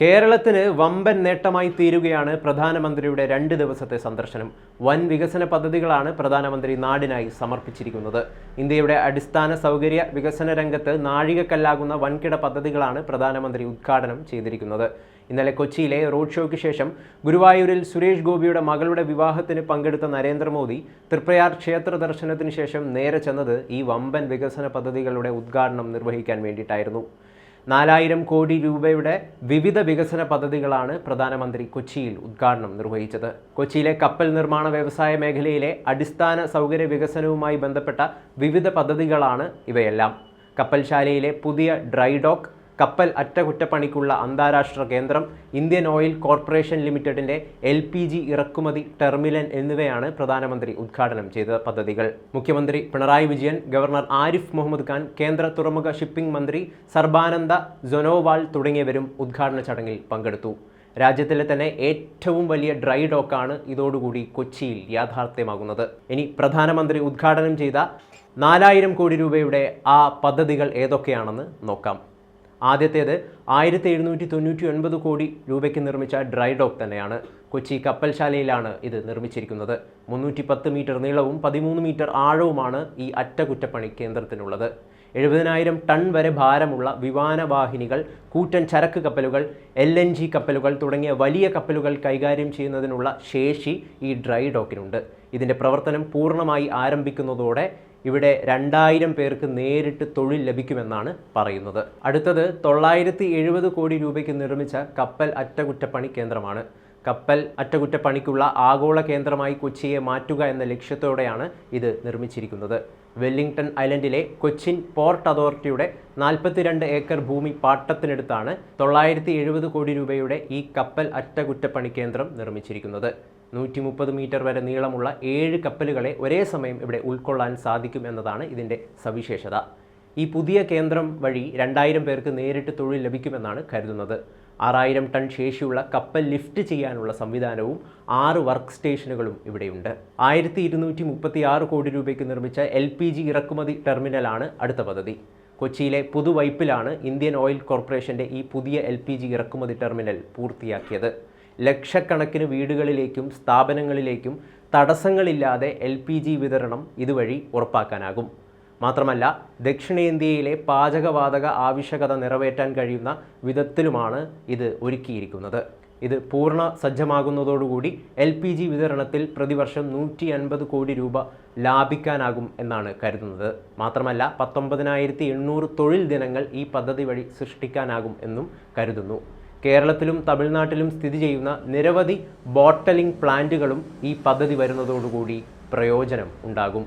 കേരളത്തിന് വമ്പൻ നേട്ടമായി തീരുകയാണ് പ്രധാനമന്ത്രിയുടെ രണ്ട് ദിവസത്തെ സന്ദർശനം. വൻ വികസന പദ്ധതികളാണ് പ്രധാനമന്ത്രി നാടിനായി സമർപ്പിച്ചിരിക്കുന്നത്. ഇന്ത്യയുടെ അടിസ്ഥാന സൗകര്യ വികസന രംഗത്ത് നാഴികക്കല്ലാകുന്ന വൻകിട പദ്ധതികളാണ് പ്രധാനമന്ത്രി ഉദ്ഘാടനം ചെയ്തിരിക്കുന്നത്. ഇന്നലെ കൊച്ചിയിലെ റോഡ് ഷോയ്ക്ക് ശേഷം ഗുരുവായൂരിൽ സുരേഷ് ഗോപിയുടെ മകളുടെ വിവാഹത്തിന് പങ്കെടുത്ത നരേന്ദ്രമോദി തൃപ്രയാർ ക്ഷേത്ര ദർശനത്തിന് ശേഷം നേരെ ചെന്നത് ഈ വമ്പൻ വികസന പദ്ധതികളുടെ ഉദ്ഘാടനം നിർവഹിക്കാൻ വേണ്ടിയിട്ടായിരുന്നു. നാലായിരം കോടി രൂപയുടെ വിവിധ വികസന പദ്ധതികളാണ് പ്രധാനമന്ത്രി കൊച്ചിയിൽ ഉദ്ഘാടനം നിർവഹിച്ചത്. കൊച്ചിയിലെ കപ്പൽ നിർമ്മാണ വ്യവസായ മേഖലയിലെ അടിസ്ഥാന സൗകര്യ വികസനവുമായി ബന്ധപ്പെട്ട വിവിധ പദ്ധതികളാണ് ഇവയെല്ലാം. കപ്പൽശാലയിലെ പുതിയ ഡ്രൈ ഡോക്ക് കപ്പൽ അറ്റകുറ്റപ്പണിക്കുള്ള അന്താരാഷ്ട്ര കേന്ദ്രം ഇന്ത്യൻ ഓയിൽ കോർപ്പറേഷൻ ലിമിറ്റഡിന്റെ എൽ പി ജി ഇറക്കുമതി ടെർമിനൽ എന്നിവയാണ് പ്രധാനമന്ത്രി ഉദ്ഘാടനം ചെയ്ത പദ്ധതികൾ. മുഖ്യമന്ത്രി പിണറായി വിജയൻ ഗവർണർ ആരിഫ് മുഹമ്മദ് ഖാൻ കേന്ദ്ര തുറമുഖ ഷിപ്പിംഗ് മന്ത്രി സർബാനന്ദ ജൊനോവാൾ തുടങ്ങിയവരും ഉദ്ഘാടന ചടങ്ങിൽ പങ്കെടുത്തു. രാജ്യത്തിലെ തന്നെ ഏറ്റവും വലിയ ഡ്രൈ ഡോക്കാണ് ഇതോടുകൂടി കൊച്ചിയിൽ യാഥാർത്ഥ്യമാകുന്നത്. ഇനി പ്രധാനമന്ത്രി ഉദ്ഘാടനം ചെയ്ത നാലായിരം കോടി രൂപയുടെ ആ പദ്ധതികൾ ഏതൊക്കെയാണെന്ന് നോക്കാം. ആദ്യത്തേത് ആയിരത്തി എഴുന്നൂറ്റി തൊണ്ണൂറ്റി ഒൻപത് കോടി രൂപയ്ക്ക് നിർമ്മിച്ച ഡ്രൈ ഡോക്ക് തന്നെയാണ് കൊച്ചി കപ്പൽശാലയിലാണ് ഇത് നിർമ്മിച്ചിരിക്കുന്നത്. മുന്നൂറ്റി പത്ത് മീറ്റർ നീളവും പതിമൂന്ന് മീറ്റർ ആഴവുമാണ് ഈ അറ്റകുറ്റപ്പണി കേന്ദ്രത്തിനുള്ളത്. എഴുപതിനായിരം ടൺ വരെ ഭാരമുള്ള വിമാനവാഹിനികൾ കൂറ്റൻ ചരക്ക് കപ്പലുകൾ എൽ എൻ ജി കപ്പലുകൾ തുടങ്ങിയ വലിയ കപ്പലുകൾ കൈകാര്യം ചെയ്യുന്നതിനുള്ള ശേഷി ഈ ഡ്രൈ ഡോക്കിനുണ്ട്. ഇതിന്റെ പ്രവർത്തനം പൂർണമായി ആരംഭിക്കുന്നതോടെ ഇവിടെ രണ്ടായിരം പേർക്ക് നേരിട്ട് തൊഴിൽ ലഭിക്കുമെന്നാണ് പറയുന്നത്. അടുത്തത് തൊള്ളായിരത്തി കോടി രൂപയ്ക്ക് നിർമ്മിച്ച കപ്പൽ അറ്റകുറ്റപ്പണി കേന്ദ്രമാണ്. കപ്പൽ അറ്റകുറ്റപ്പണിക്കുള്ള ആഗോള കേന്ദ്രമായി കൊച്ചിയെ മാറ്റുക എന്ന ലക്ഷ്യത്തോടെയാണ് ഇത് നിർമ്മിച്ചിരിക്കുന്നത്. വെല്ലിംഗ്ടൺ ഐലൻഡിലെ കൊച്ചിൻ പോർട്ട് അതോറിറ്റിയുടെ നാൽപ്പത്തിരണ്ട് ഏക്കർ ഭൂമി പാട്ടത്തിനെടുത്താണ് തൊള്ളായിരത്തി എഴുപത് കോടി രൂപയുടെ ഈ കപ്പൽ അറ്റകുറ്റപ്പണി കേന്ദ്രം നിർമ്മിച്ചിരിക്കുന്നത്. നൂറ്റി മുപ്പത് മീറ്റർ വരെ നീളമുള്ള ഏഴ് കപ്പലുകളെ ഒരേ സമയം ഇവിടെ ഉൾക്കൊള്ളാൻ സാധിക്കും എന്നതാണ് ഇതിന്റെ സവിശേഷത. ഈ പുതിയ കേന്ദ്രം വഴി രണ്ടായിരം പേർക്ക് നേരിട്ട് തൊഴിൽ ലഭിക്കുമെന്നാണ് കരുതുന്നത്. ആറായിരം ടൺ ശേഷിയുള്ള കപ്പൽ ലിഫ്റ്റ് ചെയ്യാനുള്ള സംവിധാനവും ആറ് വർക്ക് സ്റ്റേഷനുകളും ഇവിടെയുണ്ട്. ആയിരത്തി ഇരുന്നൂറ്റി മുപ്പത്തി ആറ് കോടി രൂപയ്ക്ക് നിർമ്മിച്ച എൽ പി ജി ഇറക്കുമതി ടെർമിനലാണ് അടുത്ത പദ്ധതി. കൊച്ചിയിലെ പുതുവൈപ്പിലാണ് ഇന്ത്യൻ ഓയിൽ കോർപ്പറേഷന്റെ ഈ പുതിയ എൽ പി ജി ഇറക്കുമതി ടെർമിനൽ പൂർത്തിയാക്കിയത്. ലക്ഷക്കണക്കിന് വീടുകളിലേക്കും സ്ഥാപനങ്ങളിലേക്കും തടസ്സങ്ങളില്ലാതെ എൽ പി ജി വിതരണം ഇതുവഴി ഉറപ്പാക്കാനാകും. മാത്രമല്ല ദക്ഷിണേന്ത്യയിലെ പാചകവാതക ആവശ്യകത നിറവേറ്റാൻ കഴിയുന്ന വിധത്തിലുമാണ് ഇത് ഒരുക്കിയിരിക്കുന്നത്. ഇത് പൂർണ സജ്ജമാകുന്നതോടുകൂടി എൽ പി ജി വിതരണത്തിൽ പ്രതിവർഷം നൂറ്റി അൻപത് കോടി രൂപ ലാഭിക്കാനാകും എന്നാണ് കരുതുന്നത്. മാത്രമല്ല പത്തൊമ്പതിനായിരത്തി എണ്ണൂറ് തൊഴിൽ ദിനങ്ങൾ ഈ പദ്ധതി വഴി സൃഷ്ടിക്കാനാകും എന്നും കരുതുന്നു. കേരളത്തിലും തമിഴ്നാട്ടിലും സ്ഥിതി ചെയ്യുന്ന നിരവധി ബോട്ടലിംഗ് പ്ലാന്റുകളും ഈ പദ്ധതി വരുന്നതോടുകൂടി പ്രയോജനം ഉണ്ടാകും.